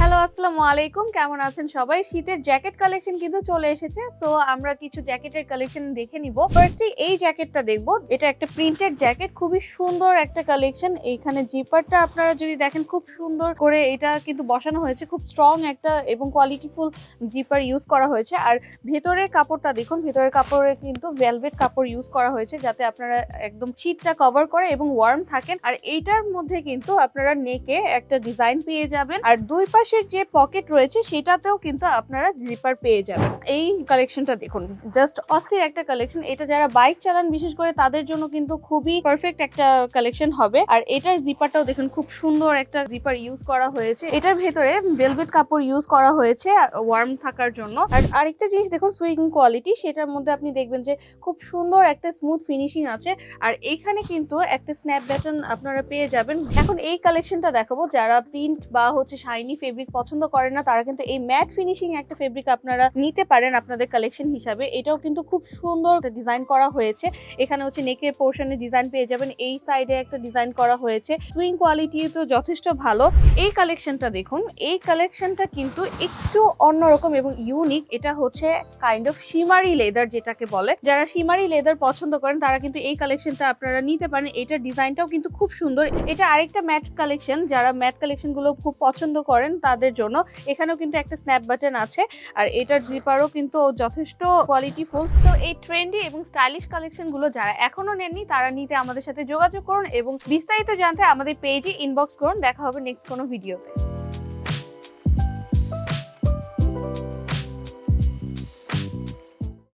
Hello, আসসালামু আলাইকুম। কেমন আছেন সবাই? শীতের জ্যাকেট কালেকশন কিন্তু চলে এসেছে। সো আমরা কিছু জ্যাকেটের কালেকশন দেখে নিব। ফার্স্টে এই জ্যাকেটটা দেখব। এটা একটা প্রিন্টেড জ্যাকেট, খুবই সুন্দর একটা কালেকশন এইখানে জিপারটা আপনারা যদি দেখেন, খুব সুন্দর করে এটা কিন্তু বসানো হয়েছে। খুব স্ট্রং একটা এবং কোয়ালিটিফুল জিপার ইউজ করা হয়েছে। আর ভেতরের কাপড়টা দেখুন, ভেতরের কাপড়ে কিন্তু ভেলভেট কাপড় ইউজ করা হয়েছে, যাতে আপনারা একদম শীতটা কভার করে এবং ওয়ার্ম থাকেন। আর এইটার মধ্যে কিন্তু আপনারা নেকে একটা ডিজাইন পেয়ে যাবেন। আর দুই পাশের যে পকেট রয়েছে, সেটাতেও কিন্তু আপনারা জিপার পেয়ে যাবেন। এই কালেকশনটা দেখুন জাস্ট অস্থির একটা কালেকশন এটা যারা বাইক চালান, বিশেষ করে তাদের জন্য কিন্তু খুবই পারফেক্ট একটা কালেকশন হবে। আর এটার জিপারটাও দেখুন, খুব সুন্দর একটা জিপার ইউজ করা হয়েছে। এটার ভেতরে ভেলভেট কাপড় ইউজ করা হয়েছে ওয়ার্ম থাকার জন্য। আর আরেকটা জিনিস দেখুন সুইং কোয়ালিটি সেটার মধ্যে আপনি দেখবেন যে খুব সুন্দর একটা স্মুথ ফিনিশিং আছে। আর এইখানে কিন্তু একটা স্ন্যাপ ব্যাটন আপনারা পেয়ে যাবেন। এখন এই কালেকশনটা দেখাবো, যারা প্রিন্ট বা হচ্ছে শাইনি ফেব্রিক পছন্দ করেন না, তারা কিন্তু এই ম্যাট ফিনিশিং একটা ফেব্রিক আপনারা নিতে পারেন আপনাদের কালেকশন হিসাবে। এটাও কিন্তু খুব সুন্দর ডিজাইন করা হয়েছে। এখানে হচ্ছে নেকের পোর্শনে ডিজাইন পেয়ে যাবেন। এই সাইডে একটা ডিজাইন করা হয়েছে। সুইং কোয়ালিটি তো যথেষ্ট ভালো। এই কালেকশনটা দেখুন, এই কালেকশনটা কিন্তু একটু অন্যরকম এবং ইউনিক এটা হচ্ছে কাইন্ড অফ শিমারি লেদার যেটাকে বলে। যারা শিমারি লেদার পছন্দ করেন, তারা কিন্তু এই কালেকশনটা আপনারা নিতে পারেন। এটার ডিজাইনটাও কিন্তু খুব সুন্দর। এটা আরেকটা ম্যাট কালেকশন যারা ম্যাট কালেকশনগুলো খুব পছন্দ করেন তাদের জন্য। এখানেও কিন্তু একটা স্ন্যাপ বাটন আছে। আর এটার জিপারও কিন্তু যথেষ্ট কোয়ালিটি ফুল তো এই ট্রেন্ডি এবং স্টাইলিশ কালেকশনগুলো যারা এখনও নেননি, তারা নিতে আমাদের সাথে যোগাযোগ করুন এবং বিস্তারিত জানতে আমাদের পেজে ইনবক্স করুন। দেখা হবে নেক্সট কোনো ভিডিওতে